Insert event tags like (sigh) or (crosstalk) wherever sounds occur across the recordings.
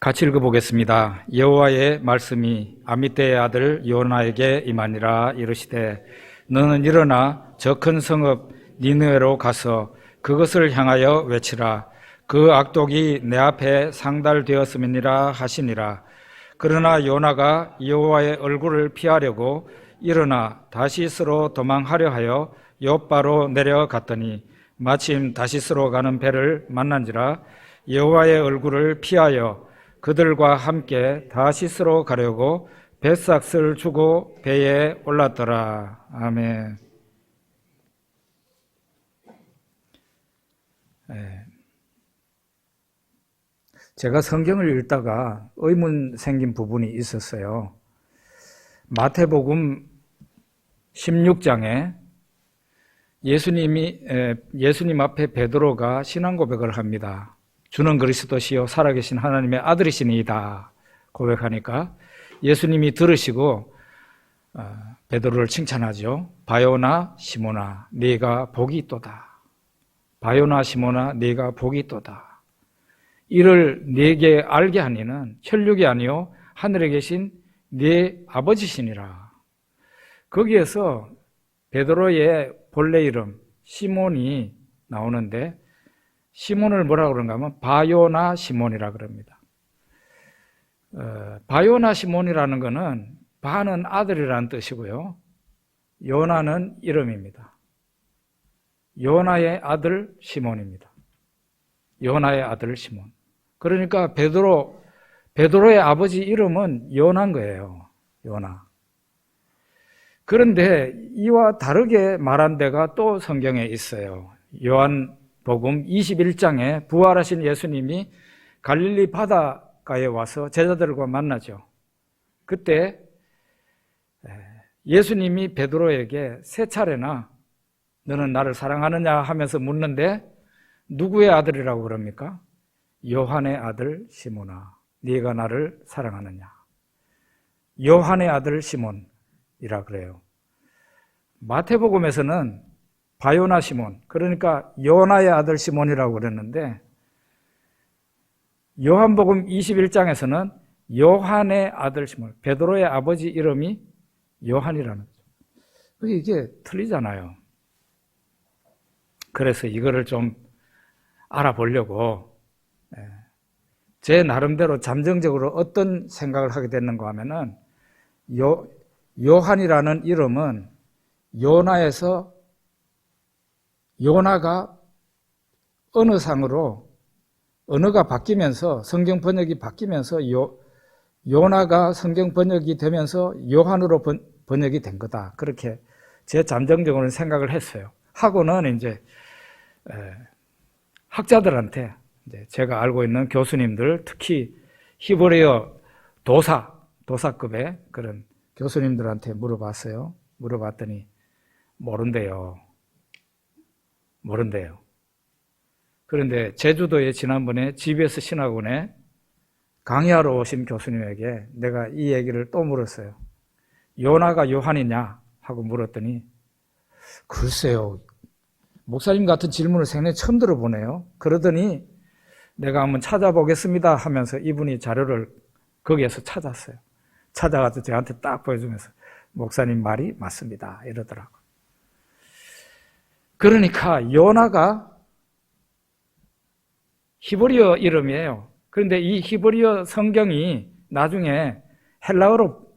같이 읽어보겠습니다. 여호와의 말씀이 아미떼의 아들 요나에게 임하니라 이르시되 너는 일어나 저 큰 성읍 니느웨로 가서 그것을 향하여 외치라 그 악독이 내 앞에 상달되었음이니라 하시니라 그러나 요나가 여호와의 얼굴을 피하려고 일어나 다시스로 도망하려 하여 요바로 내려갔더니 마침 다시스로 가는 배를 만난지라 여호와의 얼굴을 피하여 그들과 함께 다시스로 가려고 뱃삭을 주고 배에 올랐더라. 아멘. 예. 제가 성경을 읽다가 의문 생긴 부분이 있었어요. 마태복음 16장에 예수님이 에, 예수님 앞에 베드로가 신앙 고백을 합니다. 주는 그리스도시요 살아계신 하나님의 아들이시니이다 고백하니까 예수님이 들으시고 어, 베드로를 칭찬하죠. 바요나 시모나 네가 복이 있도다. 바요나 시모나 네가 복이 있도다. 이를 네게 알게 하니는 혈육이 아니요 하늘에 계신 네 아버지시니라. 거기에서 베드로의 본래 이름 시몬이 나오는데 시몬을 뭐라 그런가 하면 바요나 시몬이라 그럽니다. 어, 바요나 시몬이라는 것은 바는 아들이라는 뜻이고요. 요나는 이름입니다. 요나의 아들 시몬입니다. 요나의 아들 시몬. 그러니까 베드로 베드로의 아버지 이름은 요나인 거예요. 요나. 그런데 이와 다르게 말한 데가 또 성경에 있어요. 요한 복음 21장에 부활하신 예수님이 갈릴리 바닷가에 와서 제자들과 만나죠. 그때 예수님이 베드로에게 세 차례나 너는 나를 사랑하느냐 하면서 묻는데 누구의 아들이라고 그럽니까? 요한의 아들 시몬아, 네가 나를 사랑하느냐? 요한의 아들 시몬이라 그래요. 마태복음에서는 바요나 시몬, 그러니까 요나의 아들 시몬이라고 그랬는데 요한복음 21장에서는 요한의 아들 시몬, 베드로의 아버지 이름이 요한이라는 거죠. 이게 틀리잖아요. 그래서 이거를 좀 알아보려고 예, 제 나름대로 잠정적으로 어떤 생각을 하게 됐는가 하면은 요, 요한이라는 이름은 요나에서 요나가 어느 상으로 언어가 바뀌면서 성경 번역이 바뀌면서 요, 요나가 성경 번역이 되면서 요한으로 번, 번역이 된 거다. 그렇게 제 잠정적으로는 생각을 했어요. 하고는 이제 에, 학자들한테 제가 알고 있는 교수님들 특히 히브리어 도사 도사급의 그런 교수님들한테 물어봤어요. 물어봤더니 모른대요. 모른대요. 그런데 제주도에 지난번에 GBS 신학원에 강의하러 오신 교수님에게 내가 이 얘기를 또 물었어요. 요나가 요한이냐? 하고 물었더니 글쎄요. 목사님 같은 질문을 생애 처음 들어보네요. 그러더니 내가 한번 찾아보겠습니다 하면서 이분이 자료를 거기에서 찾았어요. 찾아가서 저한테 딱 보여주면서 목사님 말이 맞습니다. 이러더라고. 그러니까 요나가 히브리어 이름이에요. 그런데 이 히브리어 성경이 나중에 헬라어로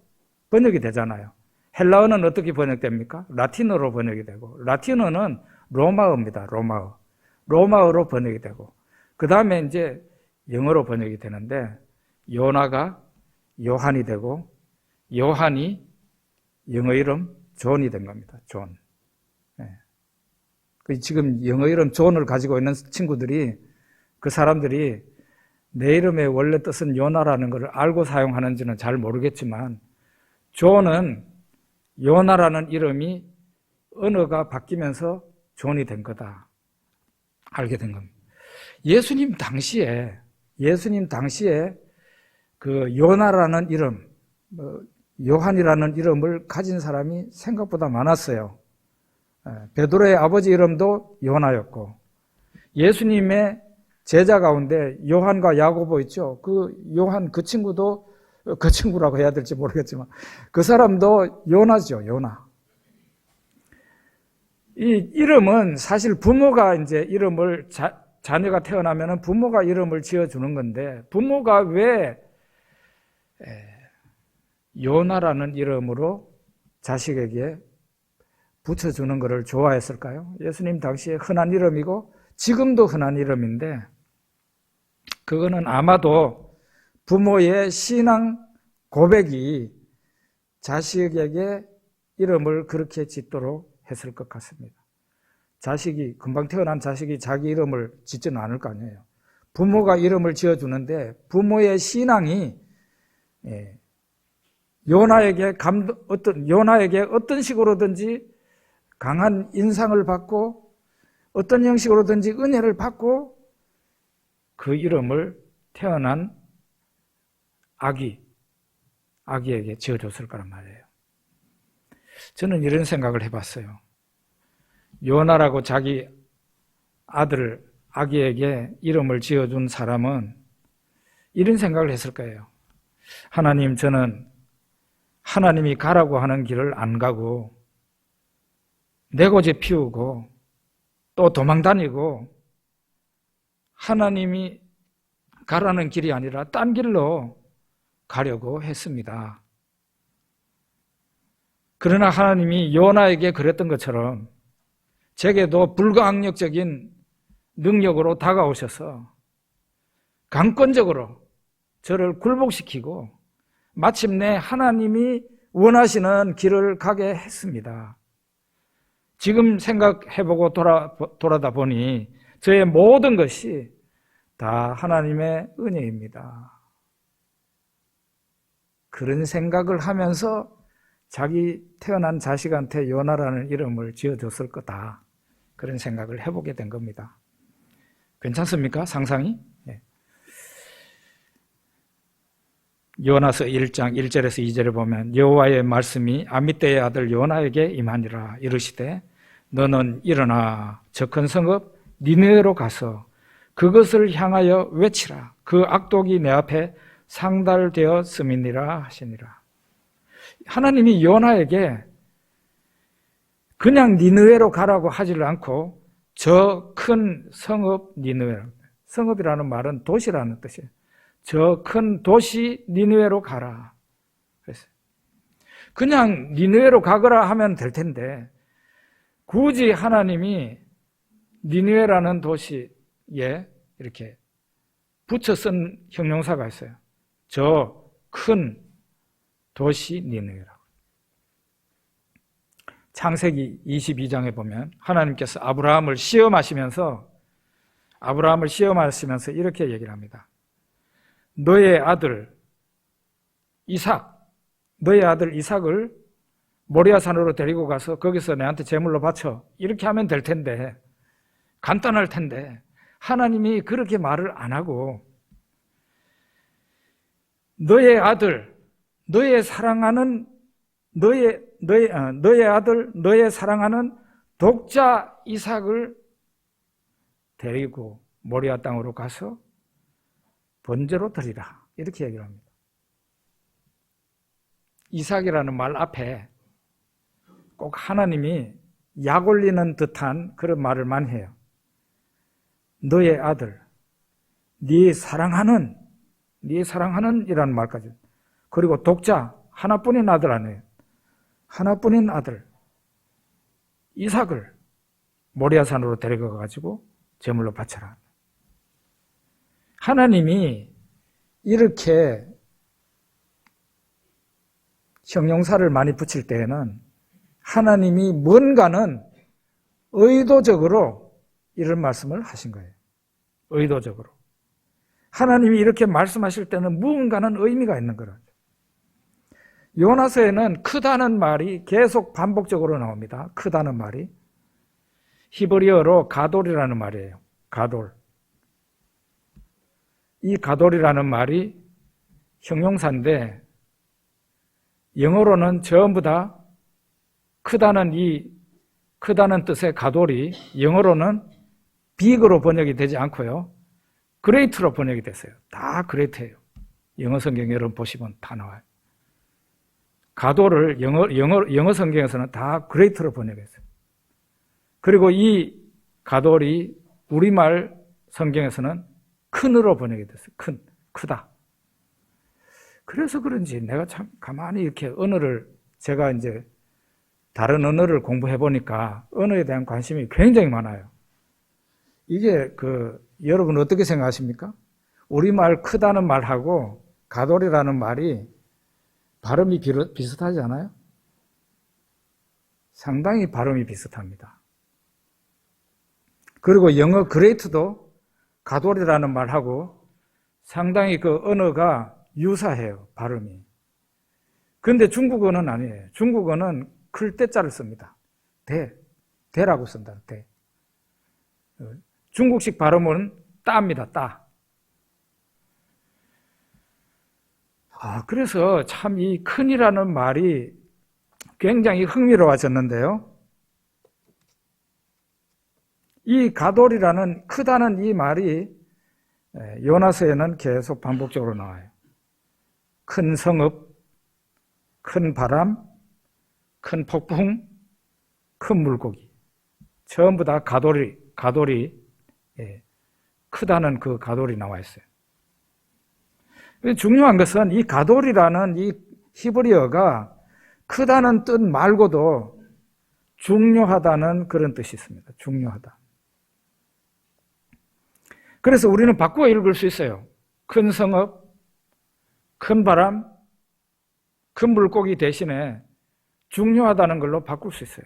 번역이 되잖아요. 헬라어는 어떻게 번역됩니까? 라틴어로 번역이 되고, 라틴어는 로마어입니다. 로마어. 로마어로 번역이 되고, 그 다음에 이제 영어로 번역이 되는데, 요나가 요한이 되고, 요한이 영어 이름 존이 된 겁니다. 존. 네. 지금 영어 이름 존을 가지고 있는 친구들이 그 사람들이 내 이름의 원래 뜻은 요나라는 것을 알고 사용하는지는 잘 모르겠지만 존은 요나라는 이름이 언어가 바뀌면서 존이 된 거다. 알게 된 겁니다. 예수님 당시에 예수님 당시에 그 요나라는 이름, 뭐 요한이라는 이름을 가진 사람이 생각보다 많았어요. 베드로의 아버지 이름도 요나였고 예수님의 제자 가운데 요한과 야고보 있죠. 그 요한 그 친구도 그 친구라고 해야 될지 모르겠지만 그 사람도 요나죠. 요나. 이 이름은 사실 부모가 이제 이름을 자, 자녀가 태어나면은 부모가 이름을 지어 주는 건데 부모가 왜 에, 요나라는 이름으로 자식에게 붙여주는 것을 좋아했을까요? 예수님 당시에 흔한 이름이고 지금도 흔한 이름인데 그거는 아마도 부모의 신앙 고백이 자식에게 이름을 그렇게 짓도록 했을 것 같습니다. 자식이 금방 태어난 자식이 자기 이름을 짓지는 않을 거 아니에요. 부모가 이름을 지어주는데 부모의 신앙이 예, 요나에게 감동, 어떤 요나에게 어떤 식으로든지 강한 인상을 받고 어떤 형식으로든지 은혜를 받고 그 이름을 태어난 아기, 아기에게 지어줬을 거란 말이에요. 저는 이런 생각을 해봤어요. 요나라고 자기 아들, 아기에게 이름을 지어준 사람은 이런 생각을 했을 거예요. 하나님, 저는 하나님이 가라고 하는 길을 안 가고 내고제 피우고 또 도망 다니고 하나님이 가라는 길이 아니라 딴 길로 가려고 했습니다. 그러나 하나님이 요나에게 그랬던 것처럼 제게도 불가항력적인 능력으로 다가오셔서 강권적으로 저를 굴복시키고 마침내 하나님이 원하시는 길을 가게 했습니다. 지금 생각해보고 돌아, 돌아다 보니 저의 모든 것이 다 하나님의 은혜입니다. 그런 생각을 하면서 자기 태어난 자식한테 요나라는 이름을 지어줬을 거다. 그런 생각을 해보게 된 겁니다. 괜찮습니까? 상상이? 네. 요나서 1장 1절에서 2절에 보면 여호와의 말씀이 아미떼의 아들 요나에게 임하니라 이르시되 너는 일어나 저 큰 성읍 니네로 가서 그것을 향하여 외치라 그 악독이 내 앞에 상달되었음이니라 하시니라 하나님이 요나에게 그냥 니느웨로 가라고 하지를 않고 저 큰 성읍 니느웨 성읍이라는 말은 도시라는 뜻이에요. 저 큰 도시 니느웨로 가라. 그랬어요. 그냥 니느웨로 가거라 하면 될 텐데 굳이 하나님이 니느웨라는 도시에 이렇게 붙여 쓴 형용사가 있어요. 저 큰 도시 니느웨라고. 창세기 22장에 보면 하나님께서 아브라함을 시험하시면서 아브라함을 시험하시면서 이렇게 얘기를 합니다. 너의 아들 이삭, 너의 아들 이삭을 모리아 산으로 데리고 가서 거기서 내한테 제물로 바쳐. 이렇게 하면 될 텐데. 간단할 텐데. 하나님이 그렇게 말을 안 하고 너의 아들, 너의 사랑하는 너의 너의 어, 너의 아들, 너의 사랑하는 독자 이삭을 데리고 모리아 땅으로 가서 번제로 드리라. 이렇게 얘기를 합니다. 이삭이라는 말 앞에 꼭 하나님이 약 올리는 듯한 그런 말을 많이 해요. 너의 아들, 네 사랑하는, 네 사랑하는 이라는 말까지. 그리고 독자, 하나뿐인 아들 아니에요. 하나뿐인 아들, 이삭을 모리아산으로 데려가 가지고 제물로 바쳐라. 하나님이 이렇게 형용사를 많이 붙일 때에는 하나님이 뭔가는 의도적으로 이런 말씀을 하신 거예요. 의도적으로. 하나님이 이렇게 말씀하실 때는 무언가는 의미가 있는 거죠. 요나서에는 크다는 말이 계속 반복적으로 나옵니다. 크다는 말이. 히브리어로 가돌이라는 말이에요. 가돌. 이 가돌이라는 말이 형용사인데 영어로는 전부 다 크다는 이 크다는 뜻의 가돌이 영어로는 빅으로 번역이 되지 않고요. 그레이트로 번역이 됐어요. 다 그레이트예요. 영어 성경 여러분 보시면 다 나와요. 가도를 영어, 영어, 영어 성경에서는 다 그레이트로 번역했어요. 그리고 이 가돌이 우리말 성경에서는 큰으로 번역이 됐어요. 큰, 크다. 그래서 그런지 내가 참 가만히 이렇게 언어를 제가 이제 다른 언어를 공부해 보니까 언어에 대한 관심이 굉장히 많아요. 이게 그 여러분 어떻게 생각하십니까? 우리말 크다는 말하고 가돌이라는 말이 발음이 비슷하지 않아요? 상당히 발음이 비슷합니다. 그리고 영어 그레이트도 가돌이라는 말하고 상당히 그 언어가 유사해요, 발음이. 근데 중국어는 아니에요. 중국어는 클 때자를 씁니다. 대. 대라고 쓴다, 대. 중국식 발음은 따입니다, 따. 아, 그래서 참 이 큰이라는 말이 굉장히 흥미로워졌는데요. 이 가돌이라는 크다는 이 말이 요나서에는 계속 반복적으로 나와요. 큰 성읍, 큰 바람, 큰 폭풍, 큰 물고기. 전부 다 가돌이, 가돌이, 예, 크다는 그 가돌이 나와 있어요. 중요한 것은 이 가돌이라는 이 히브리어가 크다는 뜻 말고도 중요하다는 그런 뜻이 있습니다. 중요하다. 그래서 우리는 바꾸어 읽을 수 있어요. 큰 성읍, 큰 바람, 큰 물고기 대신에 중요하다는 걸로 바꿀 수 있어요.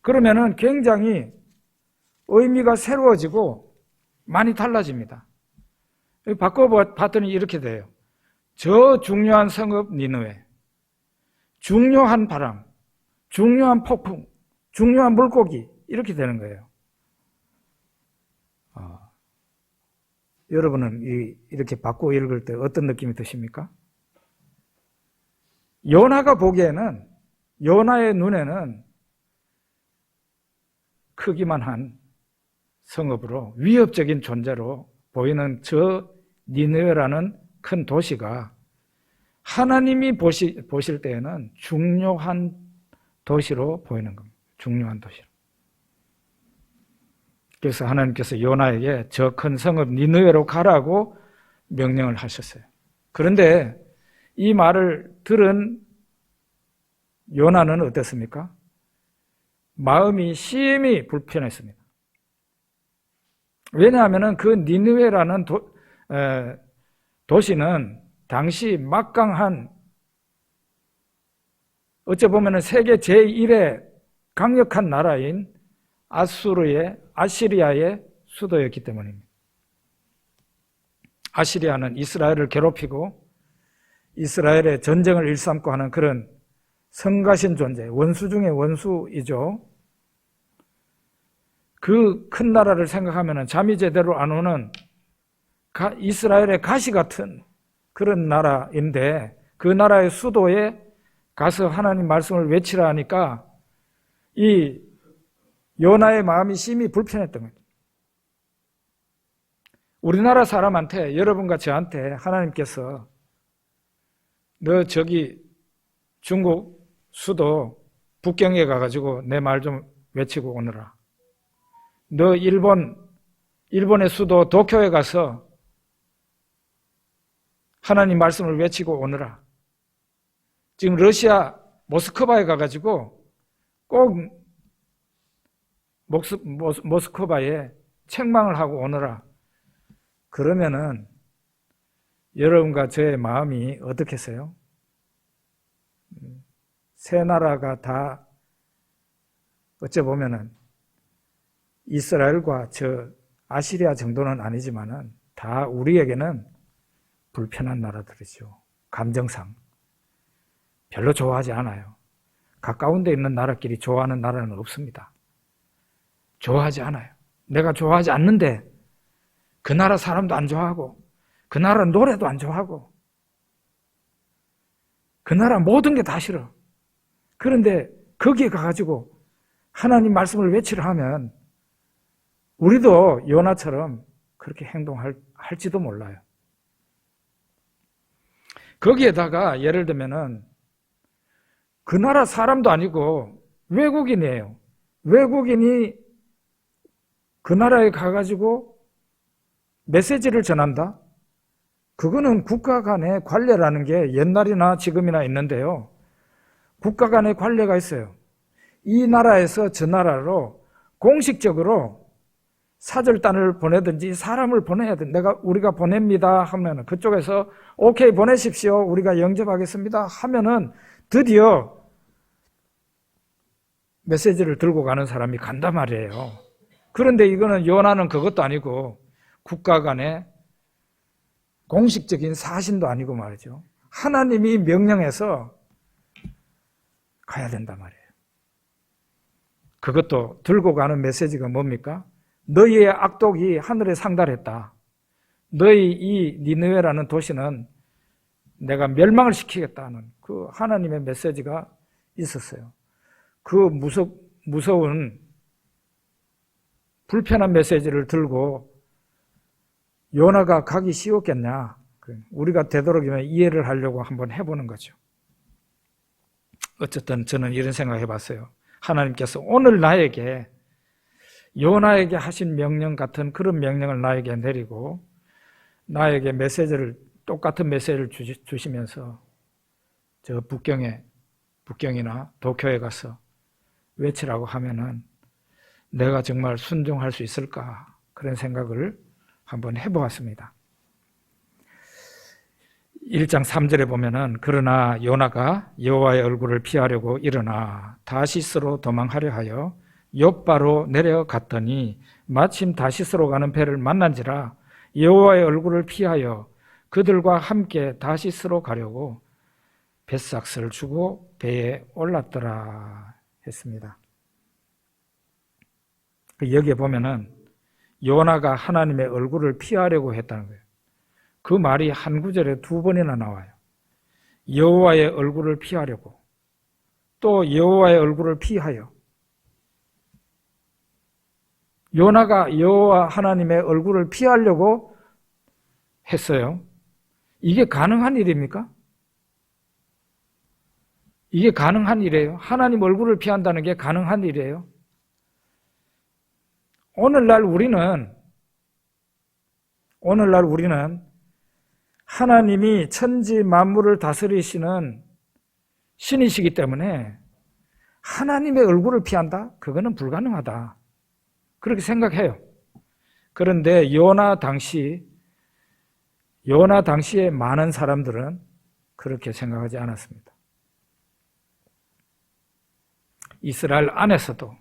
그러면은 굉장히 의미가 새로워지고 많이 달라집니다. 바꿔봤더니 이렇게 돼요. 저 중요한 성읍 니느웨, 중요한 바람, 중요한 폭풍, 중요한 물고기 이렇게 되는 거예요. 여러분은 이, 이렇게 바꾸어 읽을 때 어떤 느낌이 드십니까? 요나가 보기에는 요나의 눈에는 크기만 한 성읍으로 위협적인 존재로 보이는 저 니느웨라는 큰 도시가 하나님이 보시, 보실 때에는 중요한 도시로 보이는 겁니다. 중요한 도시로. 그래서 하나님께서 요나에게 저 큰 성읍 니느웨로 가라고 명령을 하셨어요. 그런데 이 말을 들은 요나는 어땠습니까? 마음이 심히 불편했습니다. 왜냐하면 그 니느웨라는 도, 에, 도시는 당시 막강한 어찌 보면 세계 제1의 강력한 나라인 아수르의 아시리아의 수도였기 때문입니다. 아시리아는 이스라엘을 괴롭히고 이스라엘의 전쟁을 일삼고 하는 그런 성가신 존재, 원수 중의 원수이죠. 그 큰 나라를 생각하면 잠이 제대로 안 오는 이스라엘의 가시 같은 그런 나라인데 그 나라의 수도에 가서 하나님 말씀을 외치라 하니까 이 요나의 마음이 심히 불편했던 거죠. 우리나라 사람한테 여러분과 저한테 하나님께서 너 저기 중국 수도 북경에 가가지고 내 말 좀 외치고 오너라. 너 일본 일본의 수도 도쿄에 가서 하나님 말씀을 외치고 오너라. 지금 러시아 모스크바에 가가지고 꼭 모스, 모스, 크바에 책망을 하고 오너라. 그러면은 여러분과 저의 마음이 어떻겠어요? 세 나라가 다 어째 보면은 이스라엘과 저 아시리아 정도는 아니지만은 다 우리에게는 불편한 나라들이죠. 감정상. 별로 좋아하지 않아요. 가까운 데 있는 나라끼리 좋아하는 나라는 없습니다. 좋아하지 않아요. 내가 좋아하지 않는데 그 나라 사람도 안 좋아하고 그 나라 노래도 안 좋아하고 그 나라 모든 게 다 싫어. 그런데 거기에 가가지고 하나님 말씀을 외치려 하면 우리도 요나처럼 그렇게 행동할지도 몰라요. 거기에다가 예를 들면은 그 나라 사람도 아니고 외국인이에요. 외국인이 그 나라에 가가지고 메시지를 전한다? 그거는 국가 간의 관례라는 게 옛날이나 지금이나 있는데요. 국가 간의 관례가 있어요. 이 나라에서 저 나라로 공식적으로 사절단을 보내든지 사람을 보내야 돼. 내가 우리가 보냅니다 하면 그쪽에서 오케이 보내십시오. 우리가 영접하겠습니다 하면은 드디어 메시지를 들고 가는 사람이 간단 말이에요. 그런데 이거는 요나는 그것도 아니고 국가 간의 공식적인 사신도 아니고 말이죠. 하나님이 명령해서 가야 된단 말이에요. 그것도 들고 가는 메시지가 뭡니까? 너희의 악독이 하늘에 상달했다. 너희 이 니느웨라는 도시는 내가 멸망을 시키겠다는 그 하나님의 메시지가 있었어요. 그 무서, 무서운 불편한 메시지를 들고 요나가 가기 쉬웠겠냐? 우리가 되도록이면 이해를 하려고 한번 해보는 거죠. 어쨌든 저는 이런 생각 해 봤어요. 하나님께서 오늘 나에게 요나에게 하신 명령 같은 그런 명령을 나에게 내리고 나에게 메시지를 똑같은 메시지를 주시 면서 저 북경에 북경이나 도쿄에 가서 외치라고 하면은 내가 정말 순종할 수 있을까 그런 생각을 한번 해보았습니다. 1장 3절에 보면은 그러나 요나가 여호와의 얼굴을 피하려고 일어나 다시스로 도망하려 하여 욥바로 내려갔더니 마침 다시스로 가는 배를 만난지라 여호와의 얼굴을 피하여 그들과 함께 다시스로 가려고 뱃삭스를 주고 배에 올랐더라 했습니다. 여기에 보면은 요나가 하나님의 얼굴을 피하려고 했다는 거예요. 그 말이 한 구절에 두 번이나 나와요. 여호와의 얼굴을 피하려고 또 여호와의 얼굴을 피하여 요나가 여호와 하나님의 얼굴을 피하려고 했어요. 이게 가능한 일입니까? 이게 가능한 일이에요. 하나님 얼굴을 피한다는 게 가능한 일이에요. 오늘날 우리는 오늘날 우리는 하나님이 천지 만물을 다스리시는 신이시기 때문에 하나님의 얼굴을 피한다? 그거는 불가능하다. 그렇게 생각해요. 그런데 요나 당시 요나 당시에 많은 사람들은 그렇게 생각하지 않았습니다. 이스라엘 안에서도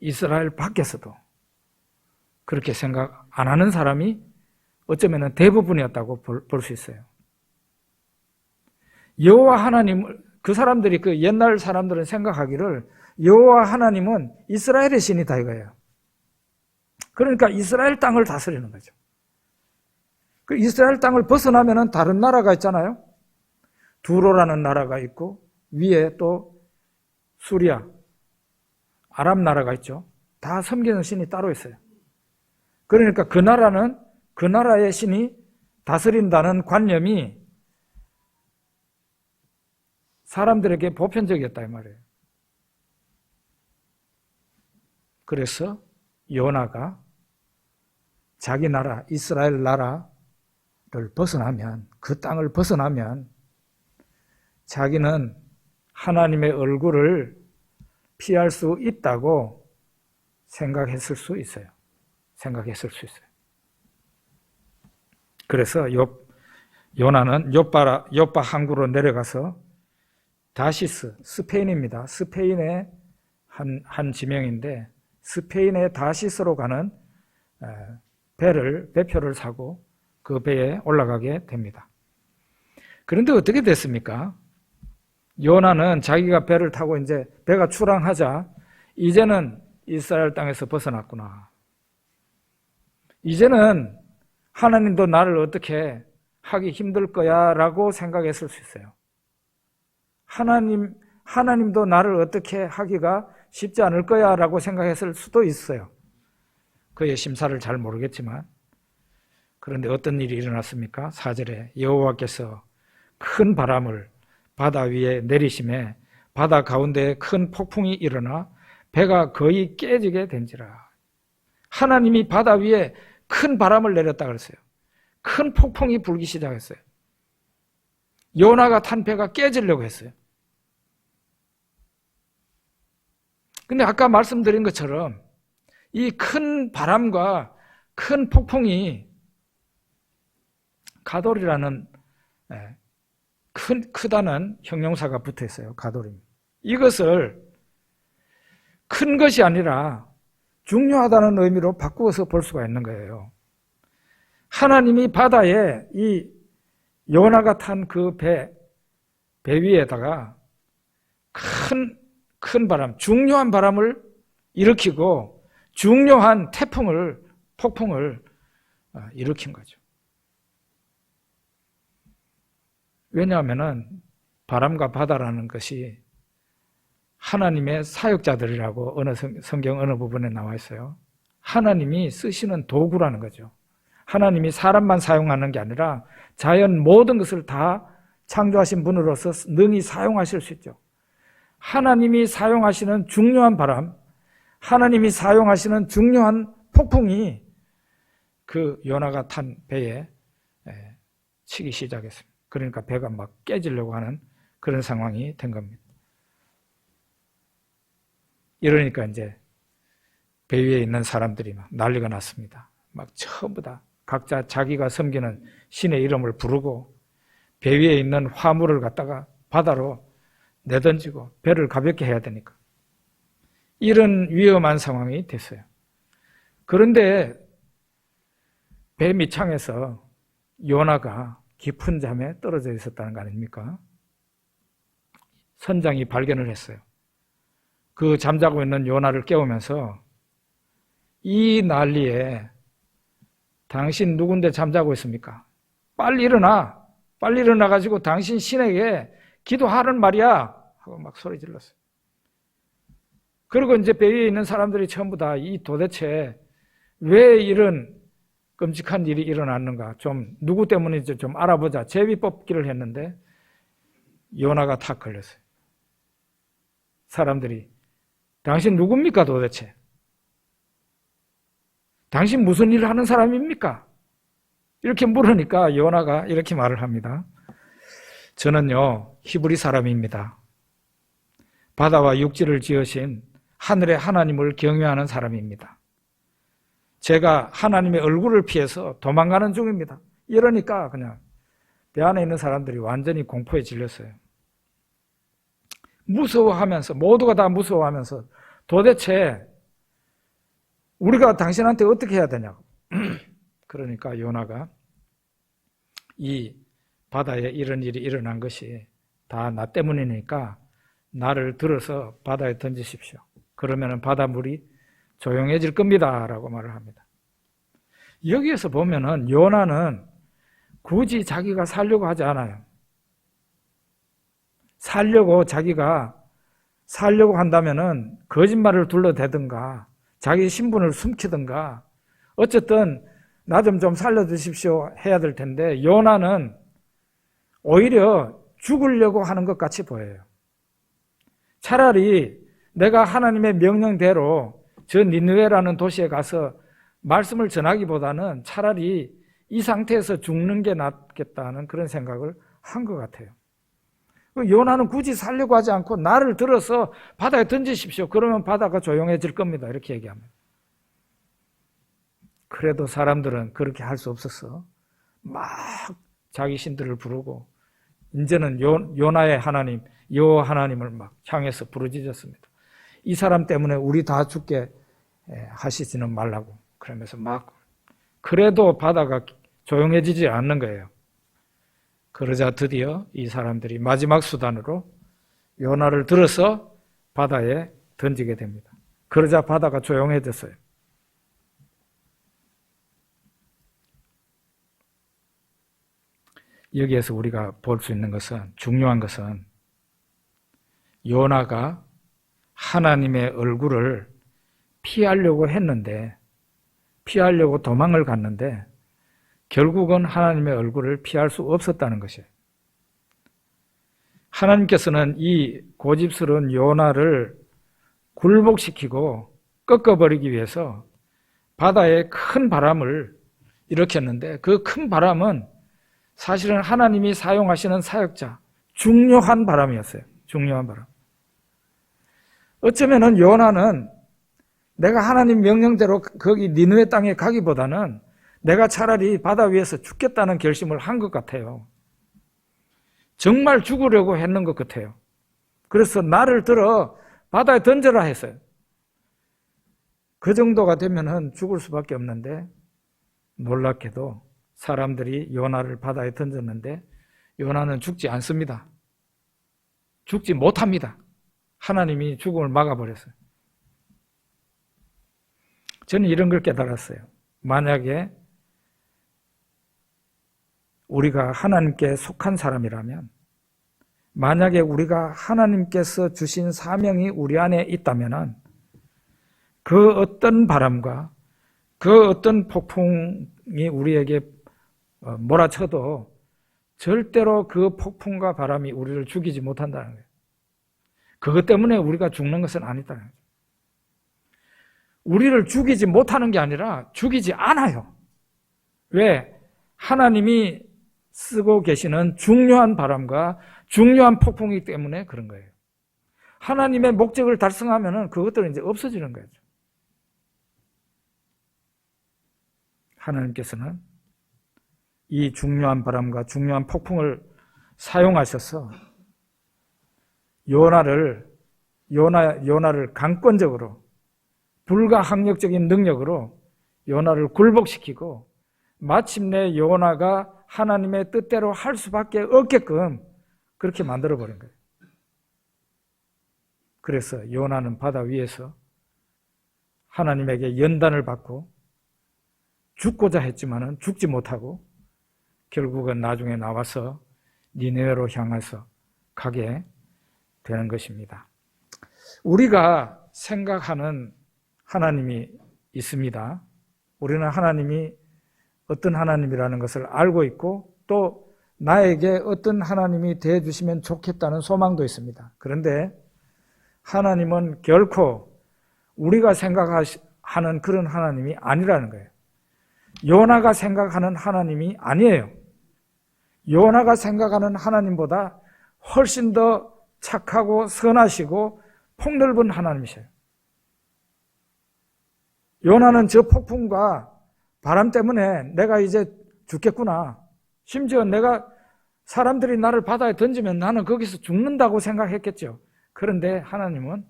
이스라엘 밖에서도 그렇게 생각 안 하는 사람이 어쩌면 대부분이었다고 볼 수 있어요. 여호와 하나님을 그 사람들이 그 옛날 사람들은 생각하기를 여호와 하나님은 이스라엘의 신이다 이거예요. 그러니까 이스라엘 땅을 다스리는 거죠. 그 이스라엘 땅을 벗어나면은 다른 나라가 있잖아요. 두로라는 나라가 있고 위에 또 수리아, 아랍 나라가 있죠. 다 섬기는 신이 따로 있어요. 그러니까 그 나라는 그 나라의 신이 다스린다는 관념이 사람들에게 보편적이었다 이 말이에요. 그래서 요나가 자기 나라 이스라엘 나라를 벗어나면 그 땅을 벗어나면 자기는 하나님의 얼굴을 피할 수 있다고 생각했을 수 있어요. 생각했을 수 있어요. 그래서 요, 요나는 요바라, 요바 항구로 내려가서 다시스, 스페인입니다. 스페인의 한, 한 지명인데 스페인의 다시스로 가는 배를, 배표를 사고 그 배에 올라가게 됩니다. 그런데 어떻게 됐습니까? 요나는 자기가 배를 타고 이제 배가 출항하자 이제는 이스라엘 땅에서 벗어났구나. 이제는 하나님도 나를 어떻게 하기 힘들 거야 라고 생각했을 수 있어요. 하나님, 하나님도 나를 어떻게 하기가 쉽지 않을 거야 라고 생각했을 수도 있어요. 그의 심사를 잘 모르겠지만. 그런데 어떤 일이 일어났습니까? 4절에 여호와께서 큰 바람을 바다 위에 내리심에 바다 가운데 큰 폭풍이 일어나 배가 거의 깨지게 된지라. 하나님이 바다 위에 큰 바람을 내렸다 그랬어요. 큰 폭풍이 불기 시작했어요. 요나가 탄 배가 깨지려고 했어요. 근데 아까 말씀드린 것처럼 이 큰 바람과 큰 폭풍이 가돌이라는 예, 큰, 크다는 형용사가 붙어 있어요. 가돌이. 이것을 큰 것이 아니라 중요하다는 의미로 바꾸어서 볼 수가 있는 거예요. 하나님이 바다에 이 요나가 탄 그 배, 배 위에다가 큰, 큰 바람, 중요한 바람을 일으키고 중요한 태풍을, 폭풍을 어, 일으킨 거죠. 왜냐하면은 바람과 바다라는 것이 하나님의 사역자들이라고 어느 성경 어느 부분에 나와 있어요. 하나님이 쓰시는 도구라는 거죠. 하나님이 사람만 사용하는 게 아니라 자연 모든 것을 다 창조하신 분으로서 능히 사용하실 수 있죠. 하나님이 사용하시는 중요한 바람, 하나님이 사용하시는 중요한 폭풍이 그 요나가 탄 배에 치기 시작했습니다. 그러니까 배가 막 깨지려고 하는 그런 상황이 된 겁니다. 이러니까 이제 배 위에 있는 사람들이 막 난리가 났습니다. 막 전부 다 각자 자기가 섬기는 신의 이름을 부르고 배 위에 있는 화물을 갖다가 바다로 내던지고 배를 가볍게 해야 되니까 이런 위험한 상황이 됐어요. 그런데 배 밑창에서 요나가 깊은 잠에 떨어져 있었다는 거 아닙니까? 선장이 발견을 했어요. 그 잠자고 있는 요나를 깨우면서 이 난리에 당신 누군데 잠자고 있습니까? 빨리 일어나. 빨리 일어나가지고 당신 신에게 기도하는 말이야. 하고 막 소리 질렀어요. 그리고 이제 배 위에 있는 사람들이 전부 다 이 도대체 왜 이런 끔찍한 일이 일어났는가 좀 누구 때문인지 좀 알아보자 제비 뽑기를 했는데 요나가 탁 걸렸어요. 사람들이 당신 누굽니까 도대체? 당신 무슨 일을 하는 사람입니까? 이렇게 물으니까 요나가 이렇게 말을 합니다. 저는요 히브리 사람입니다. 바다와 육지를 지으신 하늘의 하나님을 경외하는 사람입니다. 제가 하나님의 얼굴을 피해서 도망가는 중입니다. 이러니까 그냥 배 안에 있는 사람들이 완전히 공포에 질렸어요. 무서워하면서 모두가 다 무서워하면서 도대체 우리가 당신한테 어떻게 해야 되냐고. (clears throat) 그러니까 요나가 이 바다에 이런 일이 일어난 것이 다 나 때문이니까 나를 들어서 바다에 던지십시오. 그러면 바닷물이 조용해질 겁니다. 라고 말을 합니다. 여기에서 보면은 요나는 굳이 자기가 살려고 하지 않아요. 살려고 자기가 살려고 한다면은 거짓말을 둘러대든가 자기 신분을 숨기든가 어쨌든 나 좀 좀 살려주십시오 해야 될 텐데 요나는 오히려 죽으려고 하는 것 같이 보여요. 차라리 내가 하나님의 명령대로 저 니느웨라는 도시에 가서 말씀을 전하기보다는 차라리 이 상태에서 죽는 게 낫겠다는 그런 생각을 한 것 같아요. 그 요나는 굳이 살려고 하지 않고 나를 들어서 바다에 던지십시오. 그러면 바다가 조용해질 겁니다. 이렇게 얘기합니다. 그래도 사람들은 그렇게 할 수 없었어. 막 자기 신들을 부르고 이제는 요, 요나의 하나님, 요 하나님을 막 향해서 부르짖었습니다. 이 사람 때문에 우리 다 죽게 하시지는 말라고 그러면서 막 그래도 바다가 조용해지지 않는 거예요. 그러자 드디어 이 사람들이 마지막 수단으로 요나를 들어서 바다에 던지게 됩니다. 그러자 바다가 조용해졌어요. 여기에서 우리가 볼 수 있는 것은 중요한 것은 요나가 하나님의 얼굴을 피하려고 했는데 피하려고 도망을 갔는데 결국은 하나님의 얼굴을 피할 수 없었다는 것이에요. 하나님께서는 이 고집스러운 요나를 굴복시키고 꺾어버리기 위해서 바다에 큰 바람을 일으켰는데 그 큰 바람은 사실은 하나님이 사용하시는 사역자, 중요한 바람이었어요. 중요한 바람. 어쩌면은 요나는 내가 하나님 명령대로 거기 니누의 땅에 가기보다는 내가 차라리 바다 위에서 죽겠다는 결심을 한 것 같아요. 정말 죽으려고 했는 것 같아요. 그래서 나를 들어 바다에 던져라 했어요. 그 정도가 되면은 죽을 수밖에 없는데 놀랍게도 사람들이 요나를 바다에 던졌는데 요나는 죽지 않습니다. 죽지 못합니다. 하나님이 죽음을 막아버렸어요. 저는 이런 걸 깨달았어요. 만약에 우리가 하나님께 속한 사람이라면, 만약에 우리가 하나님께서 주신 사명이 우리 안에 있다면, 그 어떤 바람과 그 어떤 폭풍이 우리에게 어, 몰아쳐도 절대로 그 폭풍과 바람이 우리를 죽이지 못한다는 거예요. 그것 때문에 우리가 죽는 것은 아니다는 거죠. 우리를 죽이지 못하는 게 아니라 죽이지 않아요. 왜? 하나님이 쓰고 계시는 중요한 바람과 중요한 폭풍이기 때문에 그런 거예요. 하나님의 목적을 달성하면 그것들은 이제 없어지는 거죠. 하나님께서는 이 중요한 바람과 중요한 폭풍을 사용하셔서 요나를 요나 요나를 강권적으로 불가항력적인 능력으로 요나를 굴복시키고 마침내 요나가 하나님의 뜻대로 할 수밖에 없게끔 그렇게 만들어 버린 거예요. 그래서 요나는 바다 위에서 하나님에게 연단을 받고 죽고자 했지만은 죽지 못하고 결국은 나중에 나와서 니네웨로 향해서 가게 되는 것입니다. 우리가 생각하는 하나님이 있습니다. 우리는 하나님이 어떤 하나님이라는 것을 알고 있고 또 나에게 어떤 하나님이 되어 주시면 좋겠다는 소망도 있습니다. 그런데 하나님은 결코 우리가 생각하는 그런 하나님이 아니라는 거예요. 요나가 생각하는 하나님이 아니에요. 요나가 생각하는 하나님보다 훨씬 더 착하고 선하시고 폭넓은 하나님이세요. 요나는 저 폭풍과 바람 때문에 내가 이제 죽겠구나. 심지어 내가 사람들이 나를 바다에 던지면 나는 거기서 죽는다고 생각했겠죠. 그런데 하나님은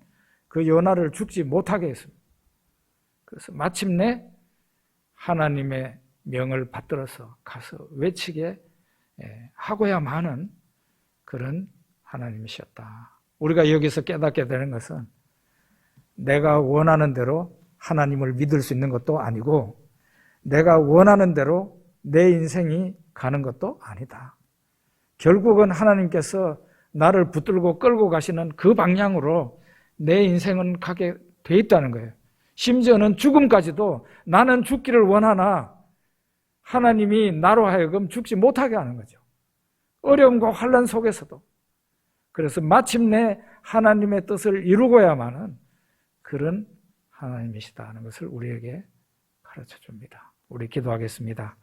그 요나를 죽지 못하게 했습니다. 그래서 마침내 하나님의 명을 받들어서 가서 외치게 예, 하고야만 은 그런 하나님이셨다. 우리가 여기서 깨닫게 되는 것은 내가 원하는 대로 하나님을 믿을 수 있는 것도 아니고 내가 원하는 대로 내 인생이 가는 것도 아니다. 결국은 하나님께서 나를 붙들고 끌고 가시는 그 방향으로 내 인생은 가게 돼 있다는 거예요. 심지어는 죽음까지도 나는 죽기를 원하나 하나님이 나로 하여금 죽지 못하게 하는 거죠. 어려움과 환란 속에서도. 그래서 마침내 하나님의 뜻을 이루고야만은 그런 하나님이시다 하는 것을 우리에게 가르쳐 줍니다. 우리 기도하겠습니다.